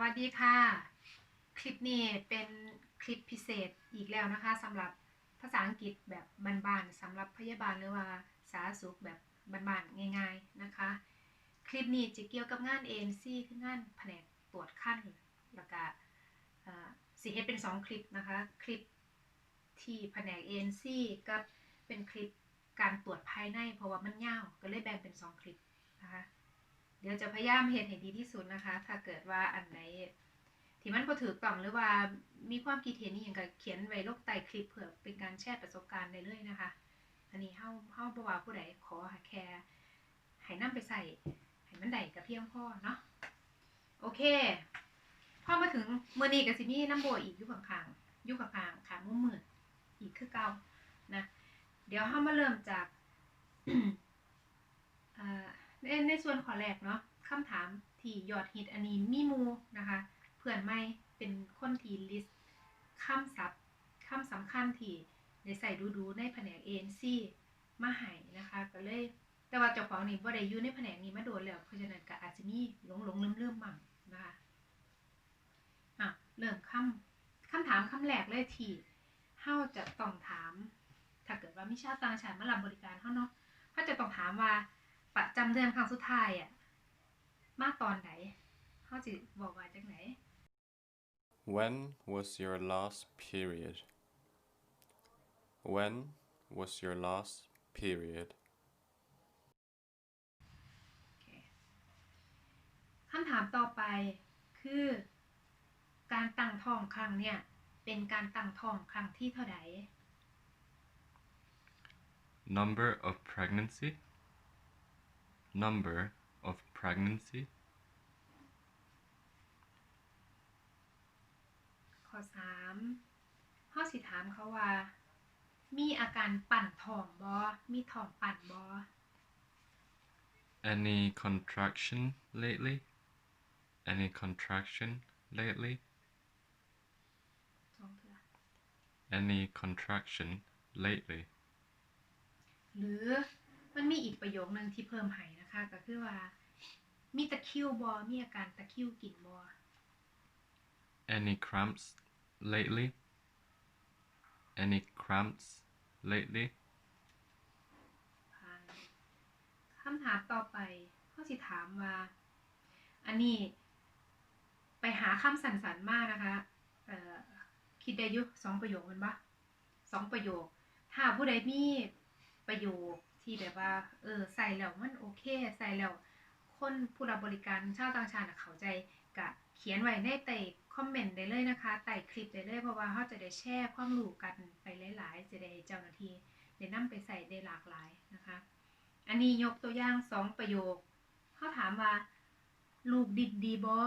สวัสดีค่ะ คลิปนี้เป็นคลิปพิเศษอีกแล้วนะคะสำหรับภาษาอังกฤษแบบบ้านๆสำหรับพยาบาลหรือว่าสาธารณสุขแบบบ้านๆง่าย ๆนะคะ คลิปนี้จะเกี่ยวกับงาน ANC คืองานแผนกตรวจขั้นแล้วก็สิเฮ็ดเป็น2คลิปนะคะ คลิปที่แผนก ANC กับเป็นคลิปการตรวจภายใน เพราะว่ามันยาวก็เลยแบ่งเป็น2คลิปนะคะ เดี๋ยวจะพยายามเห็นให้ดีที่สุดนะคะ ถ้าเกิดว่าอันไหนที่มันพอถือต้องหรือว่ามีความคิดเห็นนี่อยังก็เขียนไว้ลงใต้คลิปเผื่อเป็นการแชร์ประสบการณ์ได้เลยนะคะ อันนี้เฮาเฮาบ่ว่าผู้ใดขอแค่ให้นำไปใส่ให้มันได้กับเพียงพอเนาะโอเคพอมาถึงเมื้อนี้ก็สิมี่น้ำโบอีกอยู่ข้างๆอยู่ข้างๆข้างมุมมืดอีกคือเก่านะ เดี๋ยวเฮามาเริ่มจากเอ่อ ในในส่วนขอแรกเนาะคำถามที่ยอดฮิตอันนี้มีมูนะคะ เพื่อนไม่เป็นคนที่ลิสต์คำศัพท์คำสำคัญที่ได้ใส่ดูๆในแผนก ANC มาให้นะคะ ก็เลยแต่ว่าเจ้าของนี่บ่ได้อยู่ในแผนกนี้มาโดนแล้วเพราะฉะนั้นก็อาจจะมีหลงหลงลืมลืมๆมั่งนะคะอะเริ่มคำคำถามคำแรกเลยทีเฮาจะต้องถาม ถ้าเกิดว่ามีชาต่างชาติมารับบริการเฮาเนาะเฮาจะต้องถามว่า ประจำเดือนครั้งสุดท้ายอะ มาตอนไหนเขาสิบอกว่าจังไหน When was your last period? When was your last period? โอเคคำถามต่อไปคือการตั้งท้องครั้งเนี่ย เป็นการตั้งท้องครั้งที่เท่าไหร่ Number of pregnancy. Number of pregnancy. ข้อสามเขาสิถามเขาว่า มีอาการปั่นท้องบอมีท้องปั่นบอ Any contraction lately? Any contraction lately? สองเถื่อ Any contraction lately? หรือมันมีอีกประโยคนึงที่เพิ่มให้นะคะ ก็คือว่า มีตะคริวบอมีอาการตะคริวกินบอ Any cramps lately? Any cramps lately? ผ่านคำถามต่อไปเขาสิถามว่า อันนี้ ไปหาคำสันๆมากนะคะเอ่อคิดได้อยุสองประโยคแมันปะสองประโยค ถ้าผู้ใดมีประโยค ที่แบบว่า เออใส่แล้วมันโอเค ใส่แล้วคนผู้รับบริการชาวต่างชาติเข้าใจกะเขียนไว้ในใต้คอมเมนต์ได้เลยนะคะใต้คลิปได้เลยเพราะว่าเขาจะได้แชร์ความรู้กันไปหลาย ๆ จะได้เจ้าหน้าที่ได้นำไปใส่ได้หลากหลายนะคะ อันนี้ยกตัวอย่างสองประโยคเขาถามว่า ลูกดิดดีบอ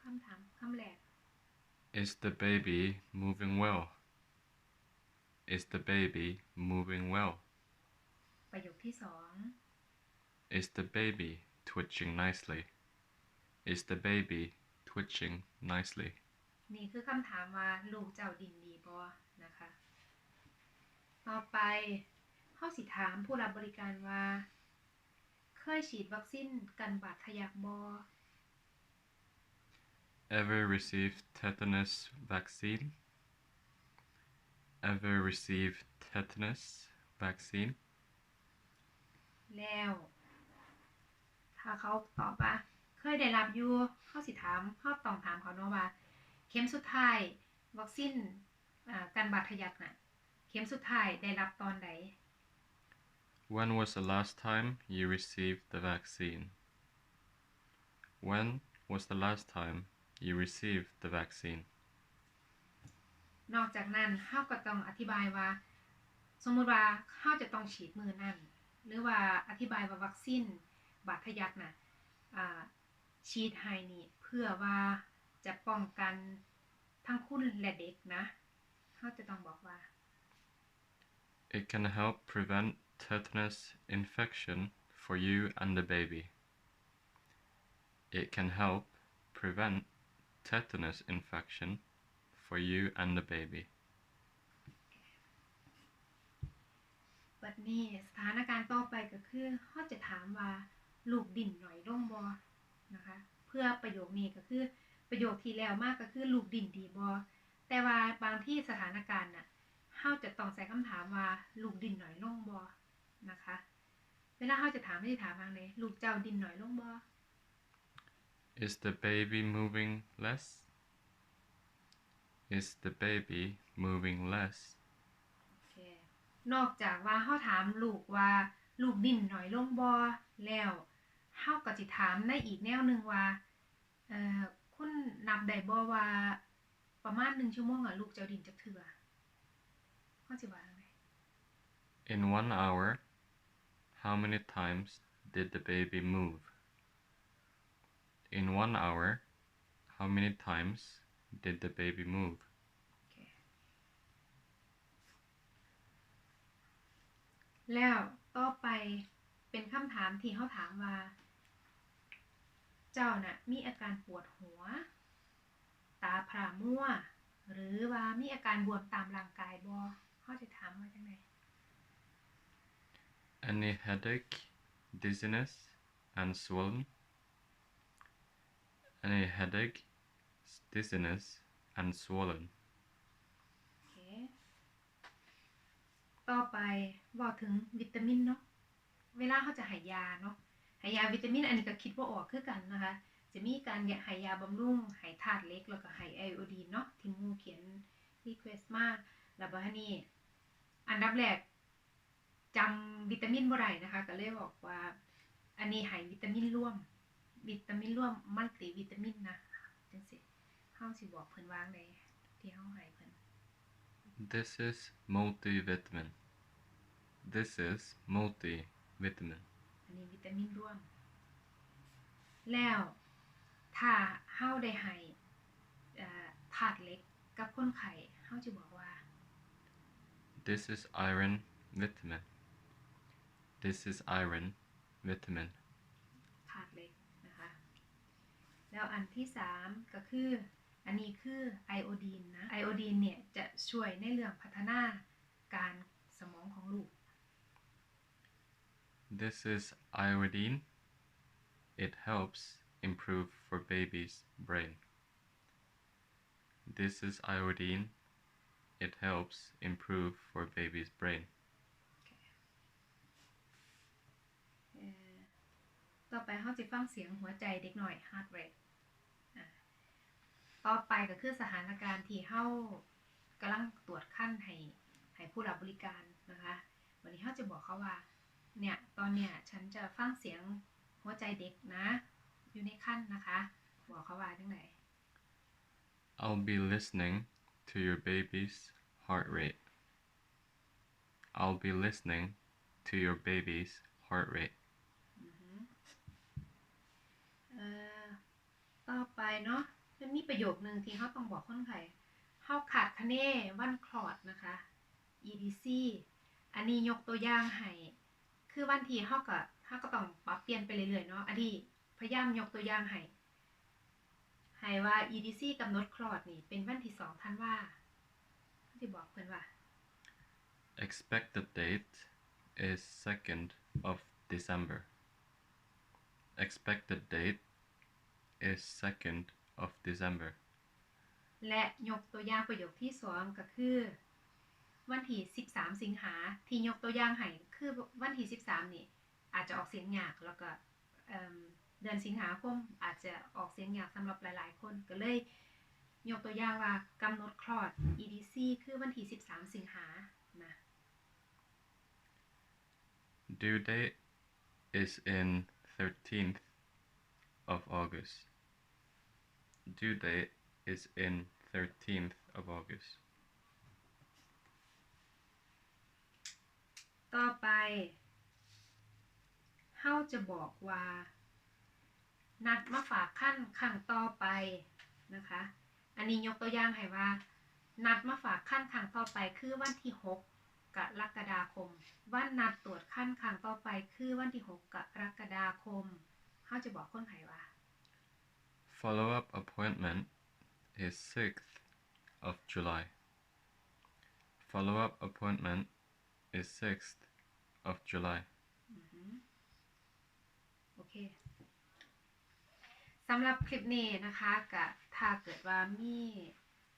คำถามคำแรก Is the baby moving well? Is the baby moving well? ประโยคที่สอง Is the baby twitching nicely? Is the baby twitching nicely? นี่คือคำถามว่าลูกเจ้าดินดีบอนะคะ ต่อไปเขาสิถามผู้รับบริการว่า เคยฉีดวัคซีนกันบาดทะยักบอ Ever received tetanus vaccine? Ever received tetanus vaccine? แล้ว ถ้าเขาตอบว่า เคยได้รับอยู่เขาสิถามเขาต้องถามเขาเนาะว่า เข็มสุดท้ายวัคซีนอ่ากันบาดทะยักน่ะ เข็มสุดท้ายได้รับตอนใด When was the last time you received the vaccine? When was the last time you received the vaccine? นอกจากนั้นเขาก็ต้องอธิบายว่า สมมุติว่าเขาจะต้องฉีดมือนั่น หรือว่าอธิบายว่าวัคซีนบาดทะยักน่ะอ่าฉีดให้นี่เพื่อว่าจะป้องกันทั้งคุณและเด็กนะเขาจะต้องบอกว่า It can help prevent tetanus infection for you and the baby. It can help prevent tetanus infection for you and the baby. บัดนี้สถานการณ์ต่อไปก็คือเขาจะถามว่าลูกดิ่นหน่อยร่งบอนะคะ เพื่อประโยคนี้ก็คือประโยคที่แล้วมากก็คือลูกดินดีบอแต่ว่าบางที่สถานการณ์น่ะเฮาจะต้องใส่คำถามว่าลูกดินหน่อยลงบอนะคะเวลาเฮาจะถามไม่ได้ถามทางไหนลูกเจ้าดินหน่อยลงบอ Is the baby moving less? Is the baby moving less? นอกจากว่าเฮาถามลูกว่าลูกดินหน่อยลงบอแล้วเฮาก็สิถามในอีกแนวหนึงว่าเอ่อคุณนับได้บ่ว่าประมาณ1ชั่วโมงอะลูกเจ้าดินจักเทื่อเฮาสิว่าจังได In one hour, how many times did the baby move? In one hour, how many times did the baby move? โอเค แล้วต่อไปเป็นคำถามที่เขาถามว่า เจ้าน่ะมีอาการปวดหัว ตาพร่ามัว หรือว่ามีอาการบวมตามร่างกายบ่เขาจะถามว่าจังได Any headache, dizziness, and swollen? Any headache, dizziness, and swollen? โอเค ต่อไปบอกถึงวิตามินเนาะเวลาเขาจะหายาเนาะหายาวิตามินอันนี้ก็คิดว่าออกคือกันนะคะ จะมีการหายาบำรุงหายธาตุเล็กแล้วก็หายไอโอดีนเนาะที่มูเขียนรีเควสมาแล้วบัดนี้อันดับแรกจำวิตามินบ่ได้นะคะ ก็เลยบอกว่า อันนี้หายวิตามินร่วม วิตามินร่วมมัลติวิตามินนะจังซี่เฮาสิบอกเพิ่นวางได้ที่เฮาให้เพิ่น This is multivitamin. This is multivitamin. อันนี้วิตามินร่วม แล้วถ้าเฮาได้ให้เอ่อธาตุเหล็กกับคนไข้เฮาจะบอกว่า This is iron vitamin. This is iron vitamin. ธาตุเหล็กนะคะ แล้วอันที่สามก็คือ อันนี้คือไอโอดีนนะ ไอโอดีนเนี่ยจะช่วยในเรื่องพัฒนาการสมองของลูก This is iodine. It helps improve for baby's brain. This is iodine. It helps improve for baby's brain. เอ่อต่อไปเขาจะฟังเสียงหัวใจเด็กหน่อย heart rate อะต่อไปก็คือสถานการณ์ที่เขากำลังตรวจขั้นให้ให้ผู้รับบริการนะคะ วันนี้เขาจะบอกเขาว่า เนี่ยตอนเนี้ยฉันจะฟังเสียงหัวใจเด็กนะ อยู่ในขั้นนะคะบอกเขาว่าจังไหน I'll be listening to your baby's heart rate. I'll be listening to your baby's heart rate. อือหือเอ่อต่อไปเนาะมันมีประโยคนึงที่เขาต้องบอกคนไข้เขาขาดคะเนวันคลอดนะคะ EDC อันนี้ยกตัวอย่างให้ คือวันที่เขาก็เขาก็ต้องปรับเปลี่ยนไปเรื่อยๆเนาะอันนี้พยายามยกตัวอย่างให้ให้ว่า EDC กำหนดคลอดนี่เป็นวันที่สองธันวาที่บอกเพิ่นว่า Expected date is 2nd of December. Expected date is 2nd of December. และยกตัวอย่างประโยคที่สองก็คือ วันที่ 13 สิงหาที่ยกตัวอย่างให้คือวันที่ 13 นี่ อาจจะออกเสียงยากแล้วก็เดือนสิงหาคมอาจจะออกเสียงยากสำหรับหลาย ๆ คนก็เลย ยกตัวอย่างว่ากำหนดคลอด EDC คือวันที่ 13 สิงหานะ Due date is in 13th of August. Due date is in 13th of August. ต่อไปเฮาจะบอกว่า นัดมาฝากขั้นครั้งต่อไปนะคะ อันนี้ยกตัวอย่างให้ว่า นัดมาฝากขั้นครั้งต่อไปคือวันที่ 6กรกฎาคม วันนัดตรวจขั้นครั้งต่อไปคือวันที่ 6กรกฎาคมเฮาจะบอกคนไข้ว่า Follow up appointment is 6th of July. Follow up appointment is 6th of July. โอเคสำหรับคลิปนี้นะคะก็ถ้าเกิดว่ามี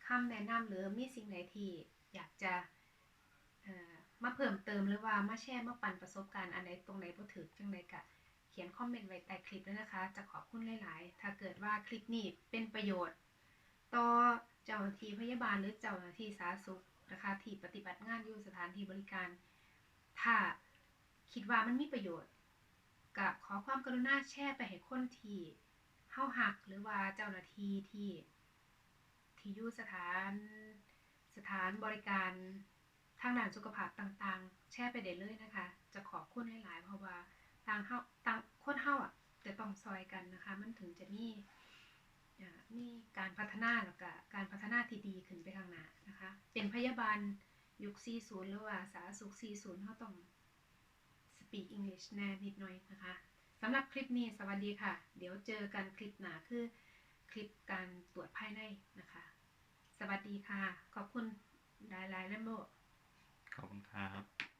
คำแนะนำหรือมีสิ่งใดที่อยากจะมาเพิ่มเติมหรือว่ามาแชร์มาปั่นประสบการณ์อันใดตรงไหนบ่ถึกจังไดก็เขียนคอมเมนต์ไว้ใต้คลิปด้วยนะคะ จะขอบคุณหลาย ๆ ถ้าเกิดว่าคลิปนี้เป็นประโยชน์ ต่อเจ้าหน้าที่พยาบาลหรือเจ้าหน้าที่สาธารณสุข นะคะที่ปฏิบัติงานอยู่สถานที่บริการ ถ้าคิดว่ามันมีประโยชน์ก็ขอความกรุณาแชร์ไปให้คนที่เฮาหักหรือว่าเจ้าหน้าที่ที่ที่อยู่สถานสถานบริการทางด้านสุขภาพต่างๆ แชร์ไปได้เลยนะคะ จะขอบคุณหลายๆเพราะว่าต่างเฮาต่างคนเฮาอะจะต้องซอยกันนะคะ มันถึงจะมี มีการพัฒนาแล้วก็การพัฒนาที่ดีขึ้นไปข้างหน้านะคะ เป็นพยาบาลยุค 40 หรือว่าสาธารณสุข 40เขาต้อง speak English แน่นิดหน่อยนะคะสำหรับคลิปนี้สวัสดีค่ะ เดี๋ยวเจอกันคลิปหน้าคือคลิปการตรวจภายในนะคะ สวัสดีค่ะ ขอบคุณหลายๆและโมขอบคุณครับ